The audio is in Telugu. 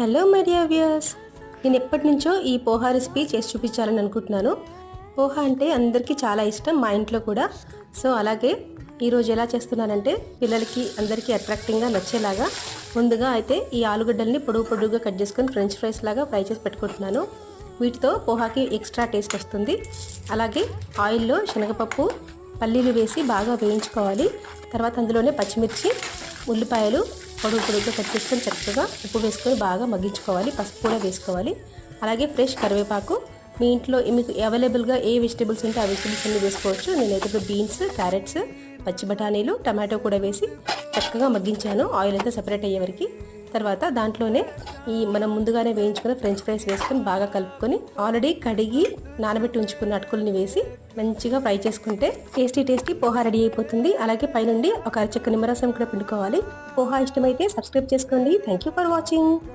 Hello Mariya viewers. నేను ఎప్పటి నుంచో ఈ పోహా రెసిపీ చేసి చూపించాలని అనుకుంటున్నాను. పోహా అంటే అందరికీ చాలా ఇష్టం మా ఇంట్లో కూడా. సో అలాగే ఈరోజు ఎలా చేస్తున్నానంటే పిల్లలకి అందరికీ అట్రాక్టింగ్గా నచ్చేలాగా ముందుగా అయితే ఈ ఆలుగడ్డల్ని పొడుగు పొడుగుగా కట్ చేసుకొని ఫ్రెంచ్ ఫ్రైస్ లాగా ఫ్రై చేసి పెట్టుకుంటున్నాను. వీటితో పోహాకి ఎక్స్ట్రా టేస్ట్ వస్తుంది. అలాగే ఆయిల్లో శనగపప్పు పల్లీలు వేసి బాగా వేయించుకోవాలి. తర్వాత అందులోనే పచ్చిమిర్చి ఉల్లిపాయలు పొడుగు పొడుగుగా కట్ చేసుకొని చక్కగా ఉప్పు వేసుకొని బాగా మగ్గించుకోవాలి పసుపు కూడా వేసుకోవాలి. అలాగే ఫ్రెష్ కరివేపాకు. మీ ఇంట్లో మీకు అవైలబుల్గా ఏ వెజిటేబుల్స్ ఉంటే ఆ వెజిటేబుల్స్ అన్ని వేసుకోవచ్చు. నేనైతే ఇప్పుడు బీన్స్ క్యారెట్స్ పచ్చి బఠానీలు టమాటో కూడా వేసి చక్కగా మగ్గించాను. ఆయిల్ అంతా సెపరేట్ అయ్యే వరకు తర్వాత దాంట్లోనే ఈ మనం ముందుగానే వేయించుకున్న ఫ్రెంచ్ ఫ్రైస్ వేసుకొని బాగా కలుపుకొని ఆల్రెడీ కడిగి నానబెట్టి ఉంచుకున్న అటుకుల్ని వేసి మంచిగా ఫ్రై చేసుకుంటే టేస్టీ టేస్టీ పోహా రెడీ అయిపోతుంది. అలాగే పైనుండి ఒక అరచక్క నిమ్మరసం కూడా పిండుకోవాలి. పోహా ఇష్టమైతే సబ్స్క్రైబ్ చేసుకోండి. Thank you for watching